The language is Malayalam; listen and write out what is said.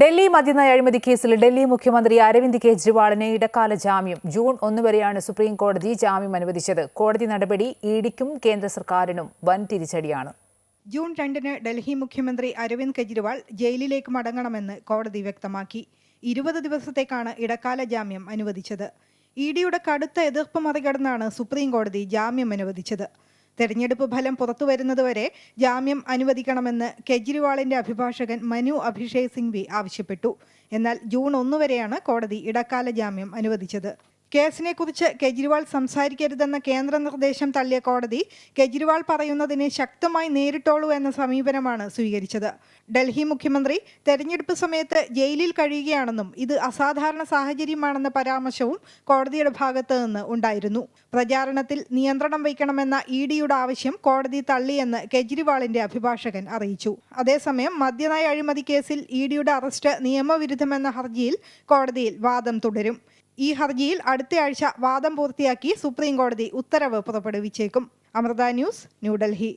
ഡൽഹി മദ്യനയ അഴിമതി കേസിൽ ഡൽഹി മുഖ്യമന്ത്രി അരവിന്ദ് കെജ്രിവാളിന് ഇടക്കാല ജാമ്യം. ജൂൺ ഒന്ന് വരെയാണ് സുപ്രീം കോടതി ജാമ്യം അനുവദിച്ചത്. കോടതി നടപടി ഇഡിക്കും കേന്ദ്ര സർക്കാരിനും വൻ തിരിച്ചടിയാണ് ജൂൺ രണ്ടിന് ഡൽഹി മുഖ്യമന്ത്രി അരവിന്ദ് കെജ്രിവാൾ ജയിലിലേക്ക് മടങ്ങണമെന്ന് കോടതി വ്യക്തമാക്കി. ഇരുപത് ദിവസത്തേക്കാണ് ഇടക്കാല ജാമ്യം അനുവദിച്ചത്. ഇഡിയുടെ ഡിയുടെ കടുത്ത എതിർപ്പ് മറികടന്നാണ് സുപ്രീം കോടതി ജാമ്യം അനുവദിച്ചത്. തെരഞ്ഞെടുപ്പ് ഫലം പുറത്തു വരുന്നതുവരെ ജാമ്യം അനുവദിക്കണമെന്ന് കെജ്രിവാളിന്റെ അഭിഭാഷകൻ മനു അഭിഷേക് സിംഗ്വി ആവശ്യപ്പെട്ടു. എന്നാൽ ജൂൺ ഒന്നുവരെയാണ് കോടതി ഇടക്കാല ജാമ്യം അനുവദിച്ചത്. കേസിനെക്കുറിച്ച് കെജ്രിവാൾ സംസാരിക്കരുതെന്ന കേന്ദ്ര നിർദ്ദേശം തള്ളിയ കോടതി കെജ്രിവാൾ പറയുന്നതിനെ ശക്തമായി നേരിട്ടോളൂ എന്ന സമീപനമാണ് സ്വീകരിച്ചത്. ഡൽഹി മുഖ്യമന്ത്രി തെരഞ്ഞെടുപ്പ് സമയത്ത് ജയിലിൽ കഴിയുകയാണെന്നും ഇത് അസാധാരണ സാഹചര്യമാണെന്ന പരാമർശവും കോടതിയുടെ ഭാഗത്ത് നിന്ന് ഉണ്ടായിരുന്നു. പ്രചാരണത്തിൽ നിയന്ത്രണം വയ്ക്കണമെന്ന ഇ ഡിയുടെ ആവശ്യം കോടതി തള്ളിയെന്ന് കെജ്രിവാളിന്റെ അഭിഭാഷകൻ അറിയിച്ചു. അതേസമയം മദ്യനയ അഴിമതി കേസിൽ ഇ ഡിയുടെ അറസ്റ്റ് നിയമവിരുദ്ധമെന്ന ഹർജിയിൽ കോടതിയിൽ വാദം തുടരും. ഈ ഹർജിയിൽ അടുത്തയാഴ്ച വാദം പൂർത്തിയാക്കി സുപ്രീം കോടതി ഉത്തരവ് പുറപ്പെടുവിച്ചേക്കും. അമൃത ന്യൂസ് ന്യൂഡൽഹി.